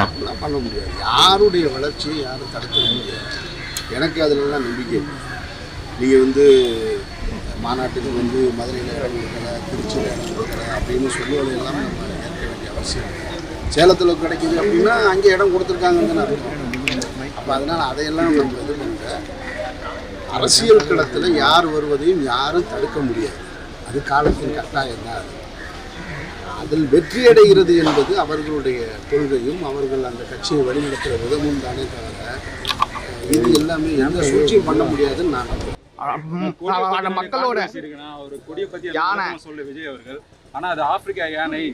அப்படிலாம் பண்ண முடியாது. யாருடைய வளர்ச்சியை யாரும் தடுக்க முடியாது. எனக்கு அதுலலாம் நம்பிக்கை நீங்கள் வந்து மாநாட்டுக்கு வந்து மதுரையில் இடம் கொடுக்கல திருச்சியில் இடம் கொடுக்கல அப்படின்னு சொல்லுவதையெல்லாம் நம்ம ஏற்க வேண்டிய அவசியம் சேலத்தில் கிடைக்குது அப்படின்னா அங்கே இடம் கொடுத்துருக்காங்கன்னு நான் அப்போ அதனால் அதையெல்லாம் நம்ம இது பண்ணுற அரசியல் களத்தில் யார் வருவதையும் யாரும் தடுக்க முடியாது. அது காலத்தின் கட்டாயம் தான் அது. அதில் வெற்றி அடைகிறது என்பது அவர்களுடைய கொள்கையும் அவர்கள் அந்த கட்சியை வழிநடத்துகிற விதமும் தானே தவிர இது எல்லாமே எந்த சூழ்ச்சியும் பண்ண முடியாதுன்னு நான் நம்புறேன். மக்களோட ஒரு கொடியை பத்தி யானை. சொல்ல விஜய் அவர்கள் ஆனா அது ஆப்பிரிக்கா யானை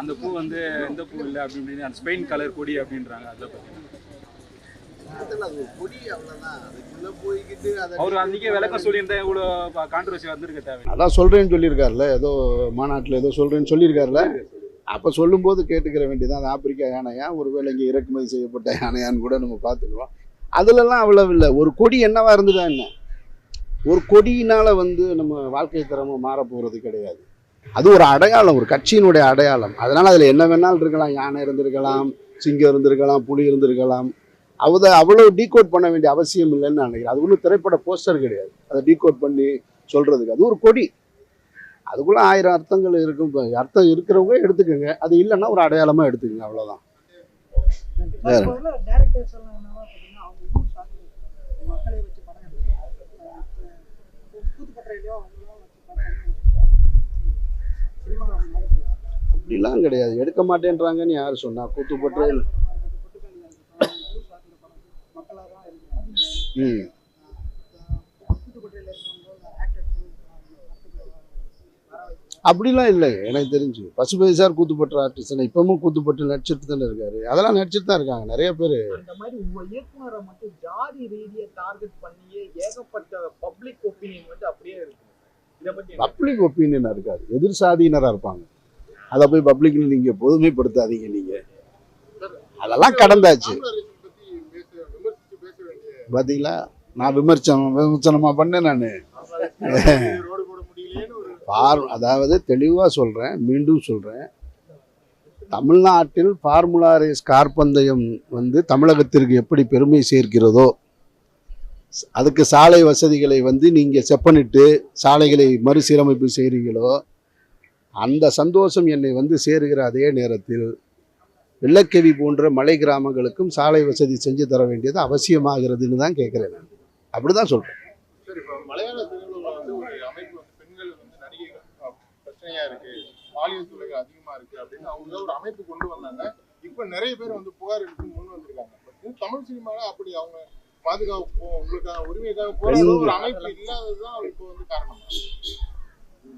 அந்த பூ வந்து எந்த பூ இல்லை அப்படி இப்படின்னு அந்த ஸ்பெயின் கலர் கொடி அப்படின்றாங்க அதை பத்தி அதில் அது ஒரு கொடி அவ்வளோதான் அதுக்குள்ளே போய்கிட்டு அதை அவர் அன்னைக்கே விளக்கம் சொல்லியிருந்தா இவ்வளவு கான்ட்ரவர்சி வந்திருக்க தேவை அதான் சொல்கிறேன்னு சொல்லியிருக்காருல்ல ஏதோ மாநாட்டில் ஏதோ சொல்கிறேன்னு சொல்லியிருக்காருல்ல. அப்போ சொல்லும்போது கேட்டுக்கிற வேண்டியதான் அது ஆப்பிரிக்கா யானையா ஒருவேளை இங்கே இறக்குமதி செய்யப்பட்ட யானையான்னு கூட நம்ம பார்த்துக்குறோம் அதுலலாம் அவ்வளவு இல்லை. ஒரு கொடி என்னவா இருந்ததா என்ன? ஒரு கொடியினால வந்து நம்ம வாழ்க்கை தரமும் மாற போகிறது கிடையாது. அது ஒரு அடையாளம் ஒரு கட்சியினுடைய அடையாளம். அதனால் அதில் என்ன வேணாலும் இருக்கலாம். யானை இருந்திருக்கலாம் சிங்கம் இருந்திருக்கலாம் புலி இருந்திருக்கலாம். அதை அவ்வளோ டீகோட் பண்ண வேண்டிய அவசியம் இல்லைன்னு நான் நினைக்கிறேன். அது ஒன்றும் திரைப்பட போஸ்டர் கிடையாது. அதை டீகோட் பண்ணி சொல்கிறதுக்கு அது ஒரு கொடி. அதுக்குள்ளே ஆயிரம் அர்த்தங்கள் இருக்கும். அர்த்தம் இருக்கிறவங்க எடுத்துக்கோங்க. அது இல்லைன்னா ஒரு அடையாளமாக எடுத்துக்கோங்க. அவ்வளோதான் அப்படிலாம் கிடையாது. எடுக்க மாட்டேன்றாங்கன்னு யார் சொன்னா? கூத்துப்பட்டு மக்களாக தான் இருக்கு ம். அப்படிலாம் இல்லை. எனக்கு தெரிஞ்சு. பசுபதி சார் கூத்துப்பட்டு ஆர்டிஸ்ட் இப்பவும் கூத்துப்பட்டு நடிச்சிட்டு தானே இருக்காரு. அதெல்லாம் நடிச்சிட்டு தான் இருக்காங்க. நிறைய பேர். அந்த மாதிரி இயக்குனரை மட்டும் ஜாதி ரீதியை டார்கெட் பண்ணியே ஏகப்பட்ட பப்ளிக் ஒப்பீனியன் வந்து அப்படியே இருக்கு. பப்ளிக் ஒப்பீனியனாக இருக்காது எதிர் சாதியினராக இருப்பாங்க. அதை போய் பப்ளிக்னு நீங்கள் பொதுமைப்படுத்தாதீங்க நீங்கள் அதெல்லாம் கடந்தாச்சு. பார்த்தீங்களா நான் விமர்சனம் விமர்சனமாக பண்ணேன் நான். பார் அதாவது தெளிவாக சொல்கிறேன் மீண்டும் சொல்கிறேன் தமிழ்நாட்டில் ஃபார்முலா ரேஸ் கார் பந்தயம் வந்து தமிழகத்திற்கு எப்படி பெருமை சேர்க்கிறதோ அதுக்கு சாலை வசதிகளை வந்து நீங்கள் செப்பனிட்டு சாலைகளை மறுசீரமைப்பு செய்கிறீங்களோ அந்த சந்தோஷம் என்னை வந்து சேருகிற அதே நேரத்தில் வெள்ளக்கவி போன்ற மலை கிராமங்களுக்கும் சாலை வசதி செஞ்சு தர வேண்டியது அவசியமாகிறதுன்னு தான் கேட்குறேன் நான். அப்படி தான் சொல்கிறேன் சரி இப்போ மலையாள சினிமாவில் வந்து ஒரு அமைப்பு வந்து பெண்கள் வந்து நடிகைகள் அஹ், பிரச்சனையா இருக்கு பாலியல் தொல்லைகள் அதிகமா இருக்கு அப்படின்னு அவங்க ஒரு அமைப்பு கொண்டு வந்தாங்க. இப்போ நிறைய பேர் வந்து புகார் எடுத்து முன் வந்திருக்காங்க. பட் தமிழ் சினிமால அப்படி அவங்க பாதுகாப்பு உங்களுக்கான உரிமைக்காக போராட ஒரு அமைப்பு இல்லாததுதான் இப்போ வந்து காரணம்.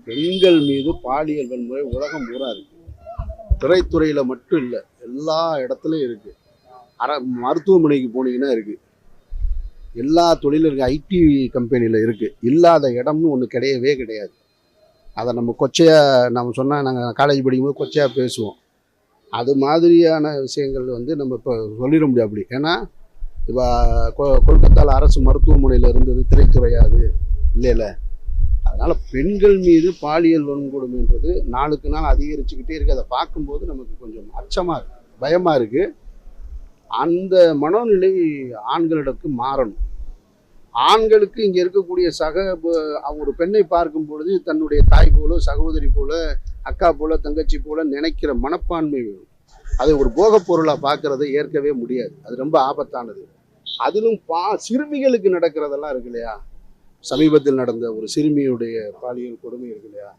பெண்கள் மீது பாலியல் வன்முறை உலகம் பூரா இருக்கு. திரைத்துறையில் மட்டும் இல்லை எல்லா இடத்துலையும் இருக்குது அர மருத்துவமனைக்கு போனீங்கன்னா இருக்குது எல்லா தொழிலும் இருக்குது ஐடி கம்பெனியில் இருக்குது இல்லாத இடம்னு ஒன்று கிடையவே கிடையாது. அதை நம்ம கொச்சையாக நம்ம சொன்னால் நாங்கள் காலேஜ் படிக்கும்போது கொச்சையாக பேசுவோம். அது மாதிரியான விஷயங்கள் வந்து நம்ம இப்போ சொல்லிட முடியும் அப்படி. ஏன்னா இப்போ கொ- கொல்கத்தாவில் அரசு மருத்துவமனையில் இருந்தது திரைத்துறையாது இல்லை இல்லை அதனால் பெண்கள் மீது பாலியல் வன்கொடுமைன்றது நாளுக்கு நாள் அதிகரிச்சுக்கிட்டே இருக்குது அதை பார்க்கும்போது நமக்கு கொஞ்சம் அச்சமாக இருக்குது பயமாக இருக்குது அந்த மனோநிலை ஆண்களிடக்கு மாறணும். ஆண்களுக்கு இங்கே இருக்கக்கூடிய சக ஒரு பெண்ணை பார்க்கும் பொழுது தன்னுடைய தாய் போல சகோதரி போல அக்கா போல தங்கச்சி போல நினைக்கிற மனப்பான்மை வேணும். அதை ஒரு போகப் பொருளாக பார்க்கறதை ஏற்கவே முடியாது. அது ரொம்ப ஆபத்தானது. அதிலும் பா சிறுமிகளுக்கு நடக்கிறதெல்லாம் இருக்கு இல்லையா? சமீபத்தில் நடந்த ஒரு சிறுமியுடைய பாலியல் கொடுமை இருக்கு இல்லையா?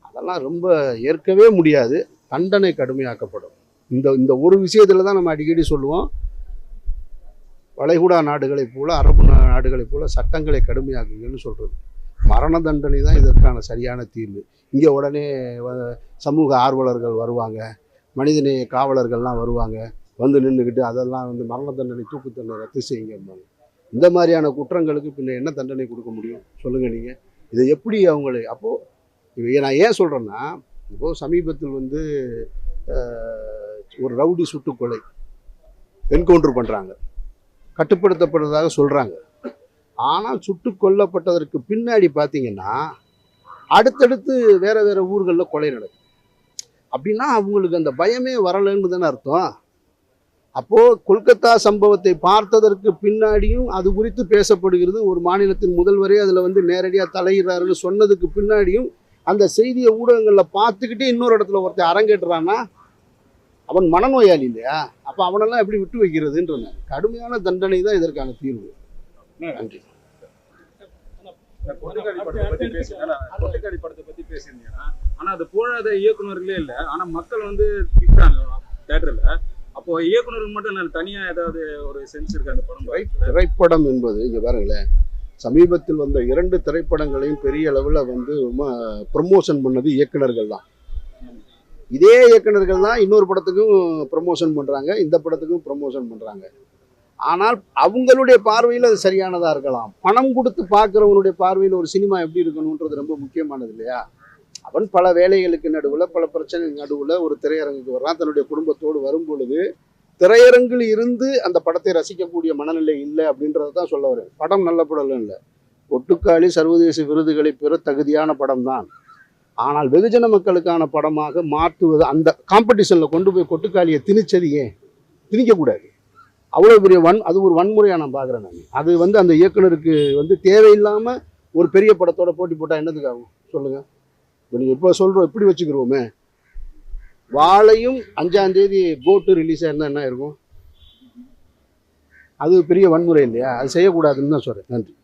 அதெல்லாம் ரொம்ப ஏற்கவே முடியாது. தண்டனை கடுமையாக்கப்படும். இந்த இந்த ஒரு விஷயத்துல தான் நம்ம அடிக்கடி சொல்லுவோம். வளைகுடா நாடுகளைப் போல அரபு நாடுகளைப் போல சட்டங்களை கடுமையாக்குங்கன்னு சொல்றது. மரண தண்டனை தான் இதற்கான சரியான தீர்வு. இங்கே உடனே சமூக ஆர்வலர்கள் வருவாங்க. மனிதநேய காவலர்கள்லாம் வருவாங்க. வந்து நின்றுக்கிட்டு அதெல்லாம் வந்து மரண தண்டனை தூக்கு தண்டனை ரத்து செய்யுங்கம்பாங்க. இந்த மாதிரியான குற்றங்களுக்கு பின்ன என்ன தண்டனை கொடுக்க முடியும்? சொல்லுங்கள் நீங்கள் இதை எப்படி அவங்களை அப்போது நான் ஏன் சொல்கிறேன்னா இப்போது சமீபத்தில் வந்து ஒரு ரவுடி சுட்டுக்கொலை என்கவுண்டர் பண்ணுறாங்க கட்டுப்படுத்தப்படுறதாக சொல்கிறாங்க ஆனால் சுட்டு கொல்லப்பட்டதற்கு பின்னாடி பார்த்தீங்கன்னா அடுத்தடுத்து வேறு வேறு ஊர்களில் கொலை நடக்கும் அப்படின்னா அவங்களுக்கு அந்த பயமே வரலைன்னு தானே அர்த்தம்? அப்போ கொல்கத்தா சம்பவத்தை பார்த்ததற்கு பின்னாடியும் அது குறித்து பேசப்படுகிறது. ஒரு மாநிலத்தின் முதல்வரே அதில் வந்து நேரடியாக தலையிடுறாருன்னு சொன்னதுக்கு பின்னாடியும் அந்த செய்தியை ஊடகங்களில் பார்த்துக்கிட்டே இன்னொரு இடத்துல ஒருத்தர் அரங்கேட்டுறான்னா அவன் மனநோயாளி இல்லையா? அப்போ அவனெல்லாம் எப்படி விட்டு வைக்கிறதுன்ற கடுமையான தண்டனை தான் இதற்கான தீர்வு. நன்றி. படத்தை பத்தி பேசுறீங்க கொட்டுக்காளி படத்தை பத்தி ஆனா அது போடாத இயக்குனர்களே இல்லை. ஆனா மக்கள் வந்து திட்டுறாங்க தேட்டர்ல அப்போ இயக்குனருக்கு மட்டும் நான் தனியா ஏதாவது ஒரு சென்ஸ் இருக்கு அந்த படம்? திரைப்படம் என்பது இங்க பாருங்களேன் சமீபத்தில் வந்த இரண்டு திரைப்படங்களையும் பெரிய அளவில் வந்து ப்ரமோஷன் பண்ணது இயக்குனர்கள் தான். இதே இயக்குனர்கள் தான் இன்னொரு படத்துக்கும் ப்ரமோஷன் பண்றாங்க இந்த படத்துக்கும் ப்ரமோஷன் பண்றாங்க. ஆனால் அவங்களுடைய பார்வையில் அது சரியானதாக இருக்கலாம். பணம் கொடுத்து பார்க்குறவங்களுடைய பார்வையில் ஒரு சினிமா எப்படி இருக்கணுன்றது ரொம்ப முக்கியமானது இல்லையா? அவன் பல வேலைகளுக்கு நடுவில் பல பிரச்சனைகளுக்கு நடுவில் ஒரு திரையரங்குக்கு வர்றான். தன்னுடைய குடும்பத்தோடு வரும் பொழுது திரையரங்கில் இருந்து அந்த படத்தை ரசிக்கக்கூடிய மனநிலை இல்லை அப்படின்றத தான் சொல்ல வரேன் படம் நல்ல படம் இல்லை. ஒட்டுக்காளி சர்வதேச விருதுகளை பெற தகுதியான படம் தான். ஆனால் வெகுஜன மக்களுக்கான படமாக மாற்றுவது அந்த காம்படிஷனில் கொண்டு போய் கொட்டுக்காளியை திணிச்சது ஏன்? திணிக்கக்கூடாது. அவ்வளோ பெரிய வன் அது ஒரு வன்முறையாக நான் பார்க்குறேன் நான். அது வந்து அந்த இயக்குனருக்கு வந்து தேவையில்லாமல் ஒரு பெரிய படத்தோட போட்டி போட்டால் என்னதுக்காகும் சொல்லுங்கள் இப்போ நீங்கள் இப்போ சொல்கிறோம் எப்படி வச்சுக்கிறோமே வாழையும் அஞ்சாம் தேதி கோட்டு ரிலீஸ் ஆயிருந்தா என்ன இருக்கும் அது பெரிய வன்முறை இல்லையா? அது செய்யக்கூடாதுன்னு தான் சொல்கிறேன் நன்றி.